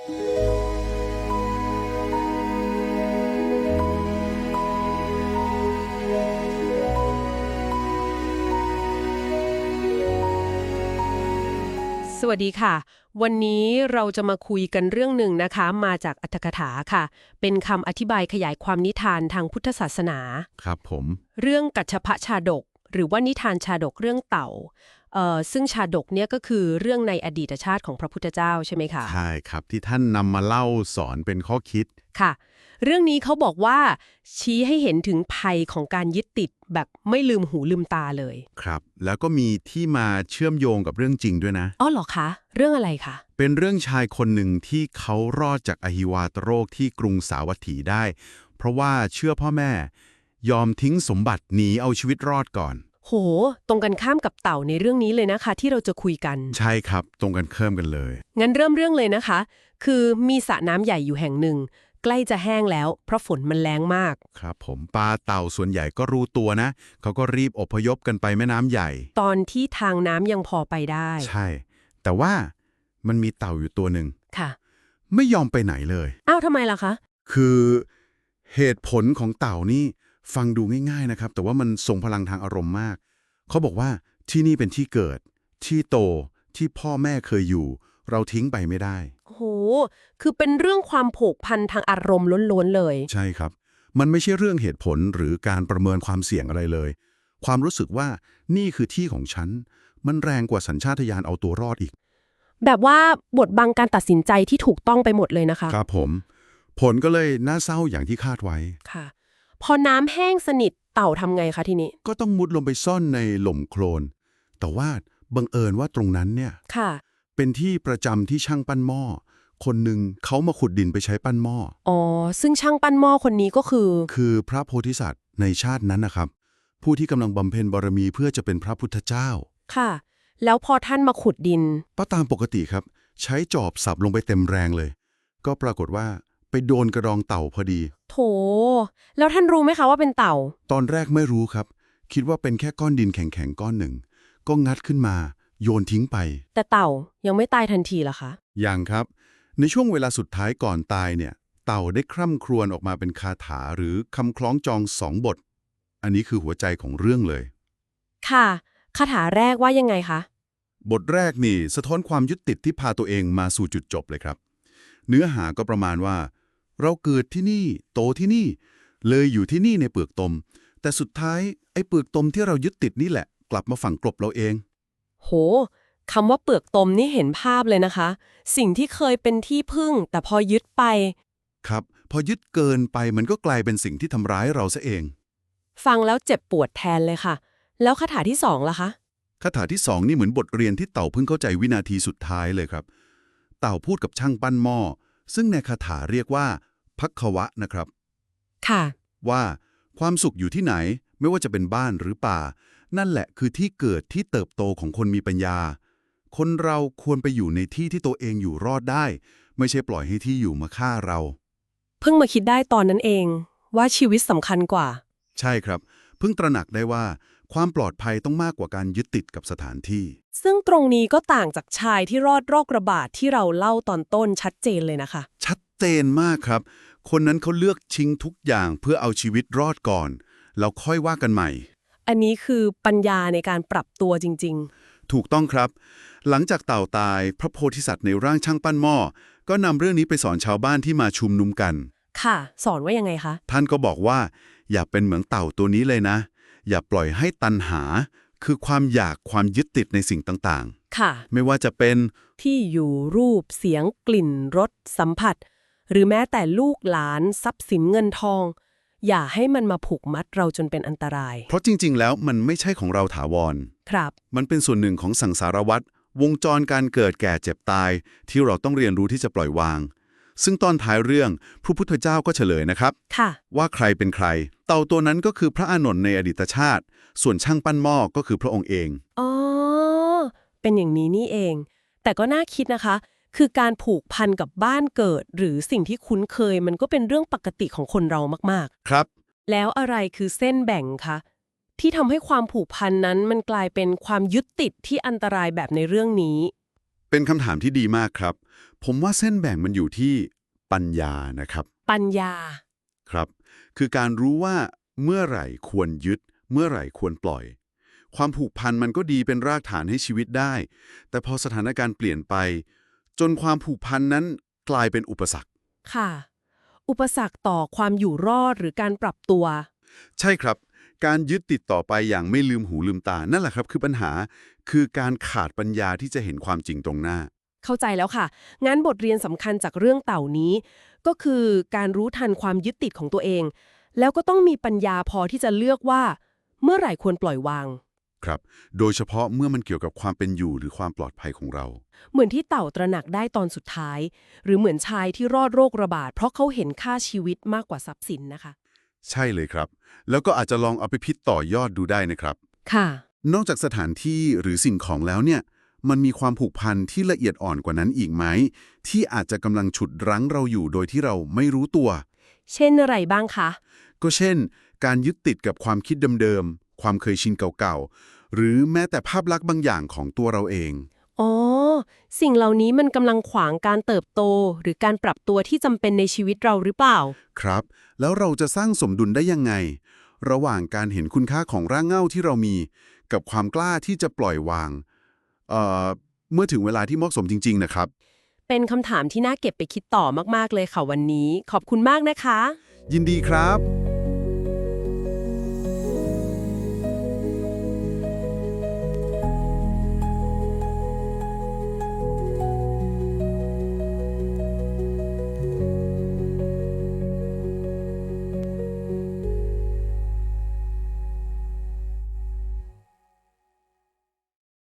สวัสดีค่ะ วันนี้เราจะมาคุยกันเรื่องหนึ่งนะคะ มาจากอัตถกถาค่ะ เป็นคำอธิบายขยายความนิทานทางพุทธศาสนา ครับผม เรื่องกัจฉพชาดก หรือว่านิทานชาดกเรื่องเต่า เอ่อซึ่งชาดกเนี่ยก็คือเรื่องในอดีตชาติของพระพุทธเจ้าใช่ไหมคะใช่ครับที่ท่านนำมาเล่าสอนเป็นข้อคิด ค่ะ เรื่องนี้เขาบอกว่า ชี้ให้เห็นถึงภัยของการยึดติดแบบไม่ลืมหูลืมตาเลยครับ แล้วก็มีที่มาเชื่อมโยงกับเรื่องจริงด้วยนะ อ๋อเหรอคะเรื่องอะไรคะเป็นเรื่องชายคนหนึ่งที่เขารอดจากอหิวาตโรคที่กรุงสาวัตถีได้ เพราะว่าเชื่อพ่อแม่ ยอมทิ้งสมบัติหนีเอาชีวิตรอดก่อน โห ตรงกันข้ามกับเต่าในเรื่องนี้เลยนะคะ ที่เราจะคุยกัน ใช่ครับ ตรงกันเคิมกันเลย งั้นเริ่มเรื่องเลยนะคะ คือมีสระน้ำใหญ่อยู่แห่งหนึ่ง ใกล้จะแห้งแล้ว เพราะฝนมันแรงมาก ครับ ผมปลาเต่าส่วนใหญ่ก็รู้ตัวนะ เขาก็รีบอพยพกันไปแม่น้ำใหญ่ ตอนที่ทางน้ำยังพอไปได้ ใช่ แต่ว่ามันมีเต่าอยู่ตัวหนึ่งค่ะ ไม่ยอมไปไหนเลย อ้าวทำไมล่ะคะ คือเหตุผลของเต่านี่ฟังดูง่ายๆนะครับ แต่ว่ามันทรงพลังทางอารมณ์มาก เขาบอกว่าที่นี่เป็นที่เกิด ที่โตที่พ่อแม่เคยอยู่ เราทิ้งไปไม่ได้โหคือเป็นเรื่องความผูกพันทางอารมณ์ล้วนๆเลย ใช่ครับ มันไม่ใช่เรื่องเหตุผลหรือการประเมินความเสี่ยงอะไรเลย ความรู้สึกว่านี่คือที่ของฉัน มันแรงกว่าสัญชาตญาณเอาตัวรอดอีก แบบว่าบทบังการตัดสินใจที่ถูกต้องไปหมดเลยนะคะ ครับผม ผลก็เลยน่าเศร้าอย่างที่คาดไว้ค่ะ พอน้ำแห้งสนิทเต่าทำไงคะทีนี้ ก็ต้องมุดลงไปซ่อนในหล่มโคลน แต่ว่าบังเอิญว่าตรงนั้นเนี่ยค่ะ เป็นที่ประจำที่ช่างปั้นหม้อ คนหนึ่งเขามาขุดดินไปใช้ปั้นหม้อ อ๋อ ซึ่งช่างปั้นหม้อคนนี้ก็คือ คือพระโพธิสัตว์ในชาตินั้นนะครับ ผู้ที่กำลังบำเพ็ญบารมีเพื่อจะเป็นพระพุทธเจ้า ค่ะ แล้วพอท่านมาขุดดิน ก็ตามปกติครับ ใช้จอบสับลงไปเต็มแรงเลย ก็ปรากฏว่า ไปโดนกระดองเต่าพอดี โถ แล้วท่านรู้ไหมคะว่าเป็นเต่า ตอนแรกไม่รู้ครับ คิดว่าเป็นแค่ก้อนดินแข็งๆก้อนหนึ่ง ก็งัดขึ้นมา โยนทิ้งไป แต่เต่ายังไม่ตายทันทีเหรอคะ อย่างครับ ในช่วงเวลาสุดท้ายก่อนตายเนี่ย เต่าได้คร่ำครวญออกมาเป็นคาถาหรือคำคล้องจองสองบท อันนี้คือหัวใจของเรื่องเลย ค่ะ คาถาแรกว่ายังไงคะ บทแรกนี่สะท้อนความยึดติดที่พาตัวเองมาสู่จุดจบเลยครับ เนื้อหาก็ประมาณว่า เราเกิดที่นี่โตที่นี่ เลยอยู่ที่นี่ในเปลือกตม แต่สุดท้ายไอ้เปลือกตมที่เรายึดติดนี่แหละ กลับมาฝังกลบเราเอง โหคำว่าเปลือกตมนี่เห็นภาพเลยนะคะ สิ่งที่เคยเป็นที่พึ่ง แต่พอยึดไป ครับ พอยึดเกินไปมันก็กลายเป็นสิ่งที่ทำร้ายเราซะเอง ฟังแล้วเจ็บปวดแทนเลยค่ะ แล้วคาถาที่สองล่ะคะคาถาที่สองนี่เหมือนบทเรียนที่เต่าเพิ่งเข้าใจวินาทีสุดท้ายเลยครับ เต่าพูดกับช่างปั้นหม้อซึ่งในคาถาเรียกว่า พักควะนะครับ ค่ะ ว่าความสุขอยู่ที่ไหนไม่ว่าจะเป็นบ้านหรือป่า นั่นแหละคือที่เกิดที่เติบโตของคนมีปัญญา คนเราควรไปอยู่ในที่ที่ตัวเองอยู่รอดได้ ไม่ใช่ปล่อยให้ที่อยู่มาฆ่าเรา เพิ่งมาคิดได้ตอนนั้นเอง ว่าชีวิตสำคัญกว่า ใช่ครับ เพิ่งตระหนักได้ว่า ความปลอดภัยต้องมากกว่าการยึดติดกับสถานที่ ซึ่งตรงนี้ก็ต่างจากชายที่รอดโรคระบาดที่เราเล่าตอนต้นชัดเจนเลยนะคะ ชัดเจนมากครับ คนนั้นเขาเลือกชิงทุกอย่างเพื่อเอาชีวิตรอดก่อน แล้วค่อยว่ากันใหม่ อันนี้คือปัญญาในการปรับตัวจริงถูกต้องครับ หลังจากเต่าตายพระโพธิสัตว์ในร่างช่างปั้นหม้อ ก็นำเรื่องนี้ไปสอนชาวบ้านที่มาชุมนุมกันๆค่ะ สอนว่ายังไงคะ ท่านก็บอกว่า อย่าเป็นเหมือนเต่าตัวนี้เลยนะ อย่าปล่อยให้ตันหา คือความอยากความยึดติดในสิ่งต่างค่ะ ๆ ไม่ว่าจะเป็น ที่อยู่รูปเสียงกลิ่นรสสัมผัส หรือแม้แต่ลูกหลานทรัพย์สินเงินทอง อย่าให้มันมาผูกมัดเราจนเป็นอันตราย เพราะจริง ๆ แล้วมันไม่ใช่ของเราถาวร ครับ มันเป็นส่วนหนึ่งของสังสารวัฏวงจรการเกิดแก่เจ็บตาย ที่เราต้องเรียนรู้ที่จะปล่อยวาง ซึ่งตอนท้ายเรื่องพระพุทธเจ้าก็เฉลยนะครับ ค่ะ ว่าใครเป็นใคร เต่าตัวนั้นก็คือพระอานนท์ในอดีตชาติ ส่วนช่างปั้นหม้อก็คือพระองค์เอง อ๋อ เป็นอย่างนี้นี่เอง แต่ก็น่าคิดนะคะ คือการผูกพันกับบ้านเกิด หรือสิ่งที่คุ้นเคยมันก็เป็นเรื่องปกติของคนเรามากครับๆแล้วอะไรคือเส้นแบ่งคะที่ทำให้ความผูกพันนั้นมันกลายเป็นความยึดติดที่อันตรายแบบในเรื่องนี้ เป็นคำถามที่ดีมากครับ ผมว่าเส้นแบ่งมันอยู่ที่ปัญญานะครับ ปัญญา ครับ คือการรู้ว่าเมื่อไหร่ควรยึด เมื่อไหร่ควรปล่อย ความผูกพันมันก็ดีเป็นรากฐานให้ชีวิตได้ แต่พอสถานการณ์เปลี่ยนไป จนความผูกพันนั้นกลายเป็นอุปสรรค ค่ะ อุปสรรคต่อความอยู่รอดหรือการปรับตัว ใช่ครับ การยึดติดต่อไปอย่างไม่ลืมหูลืมตา นั่นแหละครับคือปัญหา คือการขาดปัญญาที่จะเห็นความจริงตรงหน้า เข้าใจแล้วค่ะ งั้นบทเรียนสำคัญจากเรื่องเต่านี้ ก็คือการรู้ทันความยึดติดของตัวเอง แล้วก็ต้องมีปัญญาพอที่จะเลือกว่า เมื่อไหร่ควรปล่อยวาง ครับ โดยเฉพาะเมื่อมันเกี่ยวกับความเป็นอยู่หรือความปลอดภัยของเรา เหมือนที่เต่าตระหนักได้ตอนสุดท้าย หรือเหมือนชายที่รอดโรคระบาด เพราะเขาเห็นค่าชีวิตมากกว่าทรัพย์สินนะคะ ใช่เลยครับ แล้วก็อาจจะลองเอาไปพิจต่อยอดดูได้นะครับ ค่ะ นอกจากสถานที่หรือสิ่งของแล้วเนี่ย มันมีความผูกพันที่ละเอียดอ่อนกว่านั้นอีกไหมที่อาจจะกำลังฉุดรั้งเราอยู่โดยที่เราไม่รู้ตัว เช่นอะไรบ้างคะ ก็เช่น การยึดติดกับความคิดเดิมๆ ความเคยชินเก่าๆ หรือแม้แต่ภาพลักษณ์บางอย่างของตัวเราเอง อ๋อ สิ่งเหล่านี้มันกำลังขวางการเติบโต หรือการปรับตัวที่จำเป็นในชีวิตเราหรือเปล่า ครับ แล้วเราจะสร้างสมดุลได้ยังไง ระหว่างการเห็นคุณค่าของร่างเงาที่เรามี กับความกล้าที่จะปล่อยวาง เอ่อ เมื่อถึงเวลาที่เหมาะสมจริง ๆ นะครับ เป็นคำถามที่น่าเก็บไปคิดต่อมากๆเลยค่ะวันนี้ ขอบคุณมากนะคะ ยินดีครับ